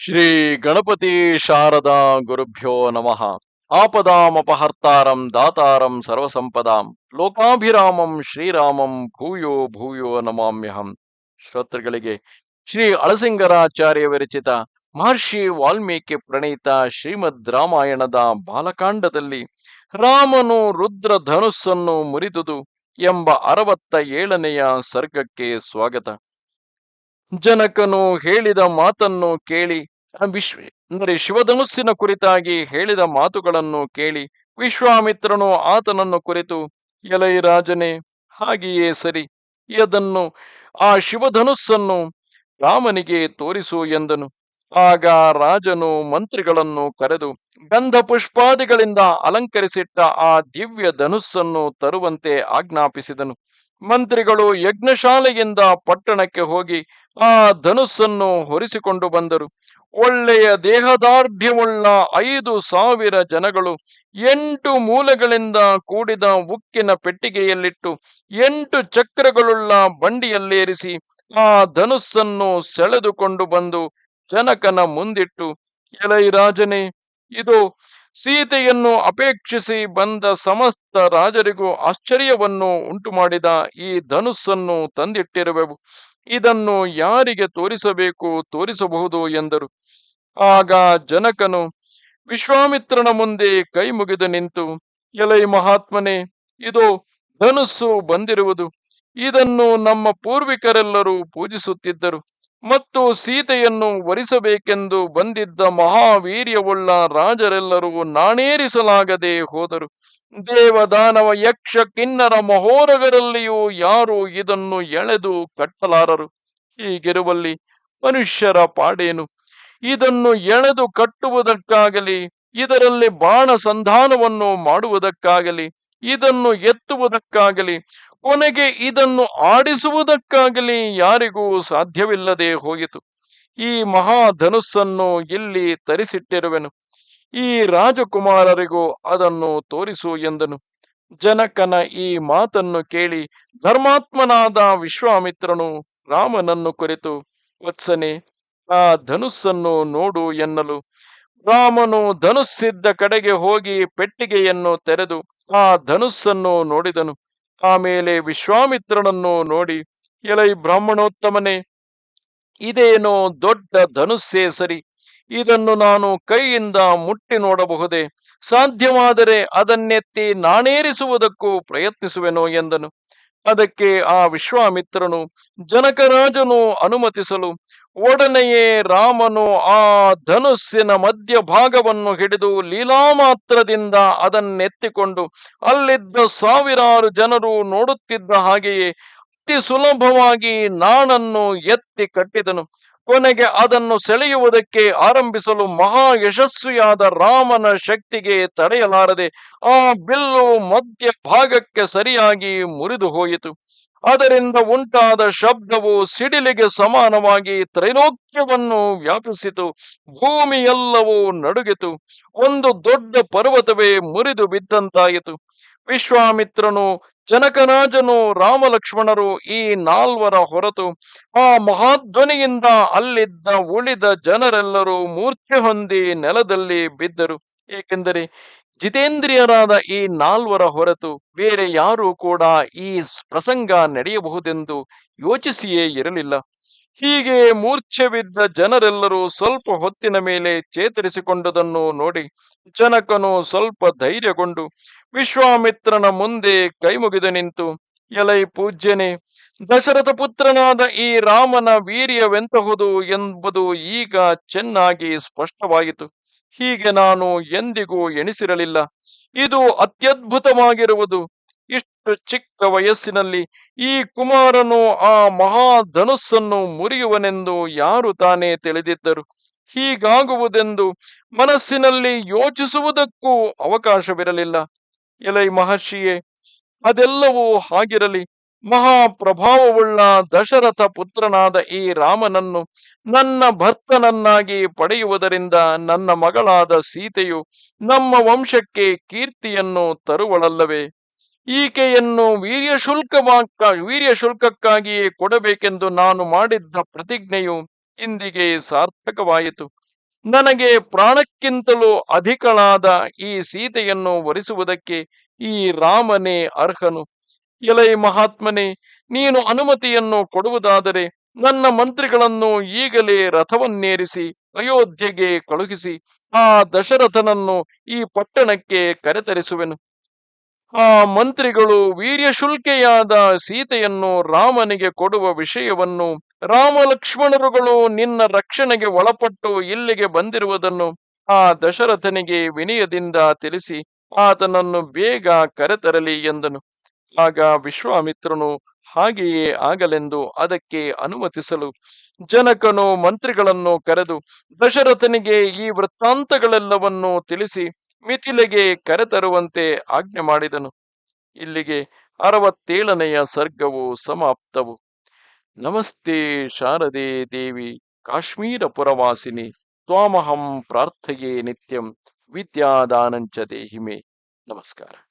ಶ್ರೀ ಗಣಪತಿ ಶಾರದಾ ಗುರುಭ್ಯೋ ನಮಃ. ಆಪದಾಮಪಹರ್ತಾರಂ ದಾತಾರಂ ಸರ್ವಸಂಪದಾಂ. ಲೋಕಾಭಿರಾಮಂ ಶ್ರೀರಾಮಂ ಭೂಯೋ ಭೂಯೋ ನಮಾಮ್ಯಹಂ. ಶ್ರೋತೃಗಳಿಗೆ ಶ್ರೀ ಅಳಸಿಂಗರಾಚಾರ್ಯ ವಿರಚಿತ ಮಹರ್ಷಿ ವಾಲ್ಮೀಕಿ ಪ್ರಣೀತ ಶ್ರೀಮದ್ ರಾಮಾಯಣದ ಬಾಲಕಾಂಡದಲ್ಲಿ ರಾಮನು ರುದ್ರ ಧನುಸ್ಸನ್ನು ಮುರಿದುದು ಎಂಬ ಅರವತ್ತ ಏಳನೆಯ ಸರ್ಗಕ್ಕೆ ಸ್ವಾಗತ. ಜನಕನು ಹೇಳಿದ ಮಾತನ್ನು ಕೇಳಿ, ವಿಶ್ವ, ಅಂದರೆ ಶಿವಧನುಸ್ಸಿನ ಕುರಿತಾಗಿ ಹೇಳಿದ ಮಾತುಗಳನ್ನು ಕೇಳಿ, ವಿಶ್ವಾಮಿತ್ರನು ಆತನನ್ನು ಕುರಿತು, ಎಲೈ ರಾಜನೇ, ಹಾಗೆಯೇ ಸರಿ ಇದನ್ನು ಆ ಶಿವಧನುಸ್ಸನ್ನು ರಾಮನಿಗೆ ತೋರಿಸು ಎಂದನು. ಆಗ ರಾಜನು ಮಂತ್ರಿಗಳನ್ನು ಕರೆದು ಗಂಧ ಪುಷ್ಪಾದಿಗಳಿಂದ ಅಲಂಕರಿಸಿಟ್ಟ ಆ ದಿವ್ಯ ಧನುಸ್ಸನ್ನು ತರುವಂತೆ ಆಜ್ಞಾಪಿಸಿದನು. ಮಂತ್ರಿಗಳು ಯಜ್ಞಶಾಲೆಯಿಂದ ಪಟ್ಟಣಕ್ಕೆ ಹೋಗಿ ಆ ಧನುಸ್ಸನ್ನು ಹೊರಿಸಿಕೊಂಡು ಬಂದರು. ಒಳ್ಳೆಯ ದೇಹದಾರ್ಢ್ಯವುಳ್ಳ ಐದು ಸಾವಿರ ಜನಗಳು ಎಂಟು ಮೂಲೆಗಳಿಂದ ಕೂಡಿದ ಉಕ್ಕಿನ ಪೆಟ್ಟಿಗೆಯಲ್ಲಿಟ್ಟು ಎಂಟು ಚಕ್ರಗಳುಳ್ಳ ಬಂಡಿಯಲ್ಲೇರಿಸಿ ಆ ಧನುಸ್ಸನ್ನು ಸೆಳೆದುಕೊಂಡು ಬಂದು ಜನಕನ ಮುಂದಿಟ್ಟು, ಎಲೈ ರಾಜನೇ, ಇದು ಸೀತೆಯನ್ನು ಅಪೇಕ್ಷಿಸಿ ಬಂದ ಸಮಸ್ತ ರಾಜರಿಗೂ ಆಶ್ಚರ್ಯವನ್ನು ಉಂಟು ಮಾಡಿದ ಈ ಧನುಸ್ಸನ್ನು ತಂದಿಟ್ಟಿರುವೆವು. ಇದನ್ನು ಯಾರಿಗೆ ತೋರಿಸಬೇಕು, ತೋರಿಸಬಹುದು ಎಂದರು. ಆಗ ಜನಕನು ವಿಶ್ವಾಮಿತ್ರನ ಮುಂದೆ ಕೈ ಮುಗಿದು ನಿಂತು, ಎಲೈ ಮಹಾತ್ಮನೇ, ಇದು ಧನುಸ್ಸು ಬಂದಿರುವುದು. ಇದನ್ನು ನಮ್ಮ ಪೂರ್ವಿಕರೆಲ್ಲರೂ ಪೂಜಿಸುತ್ತಿದ್ದರು. ಮತ್ತು ಸೀತೆಯನ್ನು ವರಿಸಬೇಕೆಂದು ಬಂದಿದ್ದ ಮಹಾವೀರ್ಯವುಳ್ಳ ರಾಜರೆಲ್ಲರೂ ನಾಣೇರಿಸಲಾಗದೆ ಹೋದರು. ದೇವದಾನವ ಯಕ್ಷ ಕಿನ್ನರ ಮಹೋರಗರಲ್ಲಿಯೂ ಯಾರು ಇದನ್ನು ಎಳೆದು ಕಟ್ಟಲಾರರು. ಹೀಗಿರುವಲ್ಲಿ ಮನುಷ್ಯರ ಪಾಡೇನು? ಇದನ್ನು ಎಳೆದು ಕಟ್ಟುವುದಕ್ಕಾಗಲಿ, ಇದರಲ್ಲಿ ಬಾಣ ಸಂಧಾನವನ್ನು ಮಾಡುವುದಕ್ಕಾಗಲಿ, ಇದನ್ನು ಎತ್ತುವುದಕ್ಕಾಗಲಿ ಕೊನೆಗೆ ಇದನ್ನು ಆಡಿಸುವುದಕ್ಕಾಗಲಿ ಯಾರಿಗೂ ಸಾಧ್ಯವಿಲ್ಲದೆ ಹೋಯಿತು. ಈ ಮಹಾಧನುಸ್ಸನ್ನು ಇಲ್ಲಿ ತರಿಸಿಟ್ಟಿರುವೆನು. ಈ ರಾಜಕುಮಾರರಿಗೂ ಅದನ್ನು ತೋರಿಸು ಎಂದನು. ಜನಕನ ಈ ಮಾತನ್ನು ಕೇಳಿ ಧರ್ಮಾತ್ಮನಾದ ವಿಶ್ವಾಮಿತ್ರನು ರಾಮನನ್ನು ಕುರಿತು, ವತ್ಸನೆ, ಆ ಧನುಸ್ಸನ್ನು ನೋಡು ಎನ್ನಲು. ರಾಮನು ಧನುಸ್ಸಿದ್ದ ಕಡೆಗೆ ಹೋಗಿ ಪೆಟ್ಟಿಗೆಯನ್ನು ತೆರೆದು ಆ ಧನುಸ್ಸನ್ನು ನೋಡಿದನು. ಆಮೇಲೆ ವಿಶ್ವಾಮಿತ್ರನನ್ನು ನೋಡಿ, ಎಲೈ ಬ್ರಾಹ್ಮಣೋತ್ತಮನೇ, ಇದೇನೋ ದೊಡ್ಡ ಧನುಸ್ಸೇ ಸರಿ, ಇದನ್ನು ನಾನು ಕೈಯಿಂದ ಮುಟ್ಟಿ ನೋಡಬಹುದೇ, ಸಾಧ್ಯವಾದರೆ ಅದನ್ನೆತ್ತಿ ನಾನೇರಿಸುವುದಕ್ಕೂ ಪ್ರಯತ್ನಿಸುವೆನೋ ಎಂದನು. ಅದಕ್ಕೆ ಆ ವಿಶ್ವಾಮಿತ್ರನು, ಜನಕರಾಜನು ಅನುಮತಿಸಲು ಒಡನೆಯೇ ರಾಮನು ಆ ಧನುಸ್ಸಿನ ಮಧ್ಯಭಾಗವನ್ನು ಹಿಡಿದು ಲೀಲಾಮಾತ್ರದಿಂದ ಅದನ್ನೆತ್ತಿಕೊಂಡು ಅಲ್ಲಿದ್ದ ಸಾವಿರಾರು ಜನರು ನೋಡುತ್ತಿದ್ದ ಹಾಗೆಯೇ ಅತಿ ಸುಲಭವಾಗಿ ನಾಣನ್ನು ಎತ್ತಿ ಕಟ್ಟಿದನು. ಕೊನೆಗೆ ಅದನ್ನು ಸೆಳೆಯುವುದಕ್ಕೆ ಆರಂಭಿಸಲು ಮಹಾ ಯಶಸ್ವಿಯಾದ ರಾಮನ ಶಕ್ತಿಗೆ ತಡೆಯಲಾರದೆ ಆ ಬಿಲ್ಲು ಮಧ್ಯ ಭಾಗಕ್ಕೆ ಸರಿಯಾಗಿ ಮುರಿದು ಹೋಯಿತು. ಅದರಿಂದ ಉಂಟಾದ ಶಬ್ದವು ಸಿಡಿಲಿಗೆ ಸಮಾನವಾಗಿ ತ್ರೈಲೋಕ್ಯವನ್ನು ವ್ಯಾಪಿಸಿತು. ಭೂಮಿಯೆಲ್ಲವೂ ನಡುಗಿತು. ಒಂದು ದೊಡ್ಡ ಪರ್ವತವೇ ಮುರಿದು ಬಿದ್ದಂತಾಯಿತು. ವಿಶ್ವಾಮಿತ್ರನು ಜನಕರಾಜನು ರಾಮಲಕ್ಷ್ಮಣರು ಈ ನಾಲ್ವರ ಹೊರತು ಆ ಮಹಾಧ್ವನಿಯಿಂದ ಅಲ್ಲಿದ್ದ ಉಳಿದ ಜನರೆಲ್ಲರೂ ಮೂರ್ಛೆ ಹೊಂದಿ ನೆಲದಲ್ಲಿ ಬಿದ್ದರು. ಏಕೆಂದರೆ ಜಿತೇಂದ್ರಿಯರಾದ ಈ ನಾಲ್ವರ ಹೊರತು ಬೇರೆ ಯಾರೂ ಕೂಡ ಈ ಪ್ರಸಂಗ ನಡೆಯಬಹುದೆಂದು ಯೋಚಿಸಿಯೇ ಇರಲಿಲ್ಲ. ಹೀಗೆ ಮೂರ್ಛೆ ಬಿದ್ದ ಜನರೆಲ್ಲರೂ ಸ್ವಲ್ಪ ಹೊತ್ತಿನ ಮೇಲೆ ಚೇತರಿಸಿಕೊಂಡುದನ್ನು ನೋಡಿ ಜನಕನು ಸ್ವಲ್ಪ ಧೈರ್ಯಗೊಂಡು ವಿಶ್ವಾಮಿತ್ರನ ಮುಂದೆ ಕೈಮುಗಿದು ನಿಂತು, ಎಲೈ ಪೂಜ್ಯನೇ, ದಶರಥ ಪುತ್ರನಾದ ಈ ರಾಮನ ವೀರ್ಯವೆಂತಹುದು ಎಂಬುದು ಈಗ ಚೆನ್ನಾಗಿ ಸ್ಪಷ್ಟವಾಯಿತು. ಹೀಗೆ ನಾನು ಎಂದಿಗೂ ಎಣಿಸಿರಲಿಲ್ಲ. ಇದು ಅತ್ಯದ್ಭುತವಾಗಿರುವುದು. ಇಷ್ಟು ಚಿಕ್ಕ ವಯಸ್ಸಿನಲ್ಲಿ ಈ ಕುಮಾರನು ಆ ಮಹಾ ಮಹಾಧನುಸ್ಸನ್ನು ಮುರಿಯುವನೆಂದು ಯಾರು ತಾನೇ ತಿಳಿದಿದ್ದರು. ಹೀಗಾಗುವುದೆಂದು ಮನಸ್ಸಿನಲ್ಲಿ ಯೋಚಿಸುವುದಕ್ಕೂ ಅವಕಾಶವಿರಲಿಲ್ಲ. ಎಲೈ ಮಹರ್ಷಿಯೇ, ಅದೆಲ್ಲವೂ ಹಾಗಿರಲಿ. ಮಹಾಪ್ರಭಾವವುಳ್ಳ ದಶರಥ ಪುತ್ರನಾದ ಈ ರಾಮನನ್ನು ನನ್ನ ಭರ್ತನನ್ನಾಗಿ ಪಡೆಯುವುದರಿಂದ ನನ್ನ ಮಗಳಾದ ಸೀತೆಯು ನಮ್ಮ ವಂಶಕ್ಕೆ ಕೀರ್ತಿಯನ್ನು ತರುವಳಲ್ಲವೇ? ಈಕೆಯನ್ನು ವೀರ್ಯ ಶುಲ್ಕವಾಕ್ಕ ವೀರ್ಯ ಶುಲ್ಕಕ್ಕಾಗಿಯೇ ಕೊಡಬೇಕೆಂದು ನಾನು ಮಾಡಿದ್ದ ಪ್ರತಿಜ್ಞೆಯು ಇಂದಿಗೆ ಸಾರ್ಥಕವಾಯಿತು. ನನಗೆ ಪ್ರಾಣಕ್ಕಿಂತಲೂ ಅಧಿಕಳಾದ ಈ ಸೀತೆಯನ್ನು ವರಿಸುವುದಕ್ಕೆ ಈ ರಾಮನೇ ಅರ್ಹನು. ಎಲೈ ಮಹಾತ್ಮನೆ, ನೀನು ಅನುಮತಿಯನ್ನು ಕೊಡುವುದಾದರೆ ನನ್ನ ಮಂತ್ರಿಗಳನ್ನು ಈಗಲೇ ರಥವನ್ನೇರಿಸಿ, ಅಯೋಧ್ಯೆಗೆ ಕಳುಹಿಸಿ, ಆ ದಶರಥನನ್ನು ಈ ಪಟ್ಟಣಕ್ಕೆ ಕರೆತರಿಸುವೆನು. ಆ ಮಂತ್ರಿಗಳು ವೀರ್ಯಶುಲ್ಕೆಯಾದ ಸೀತೆಯನ್ನು ರಾಮನಿಗೆ ಕೊಡುವ ವಿಷಯವನ್ನು ರಾಮ ಲಕ್ಷ್ಮಣರುಗಳು ನಿನ್ನ ರಕ್ಷಣೆಗೆ ಒಳಪಟ್ಟು ಇಲ್ಲಿಗೆ ಬಂದಿರುವುದನ್ನು ಆ ದಶರಥನಿಗೆ ವಿನಯದಿಂದ ತಿಳಿಸಿ, ಆತನನ್ನು ಬೇಗ ಕರೆತರಲಿ ಎಂದನು. ಆಗ ವಿಶ್ವಾಮಿತ್ರನು ಹಾಗೆಯೇ ಆಗಲೆಂದು ಅದಕ್ಕೆ ಅನುಮತಿಸಲು ಜನಕನು ಮಂತ್ರಿಗಳನ್ನು ಕರೆದು ದಶರಥನಿಗೆ ಈ ವೃತ್ತಾಂತಗಳೆಲ್ಲವನ್ನೂ ತಿಳಿಸಿ ಮಿಥಿಲೆಗೆ ಕರೆತರುವಂತೆ ಆಜ್ಞೆ ಮಾಡಿದನು. ಇಲ್ಲಿಗೆ ಅರವತ್ತೇಳನೆಯ ಸರ್ಗವು ಸಮಾಪ್ತವು. ನಮಸ್ತೆ ಶಾರದೆ ದೇವಿ ಕಾಶ್ಮೀರ ಪುರವಾಸಿನಿ ತ್ವಾಮಹಂ ಪ್ರಾರ್ಥೆಯೇ ನಿತ್ಯಂ, ವಿದ್ಯಾದಾನಂಚ ದೇಹಿಮೆ. ನಮಸ್ಕಾರ.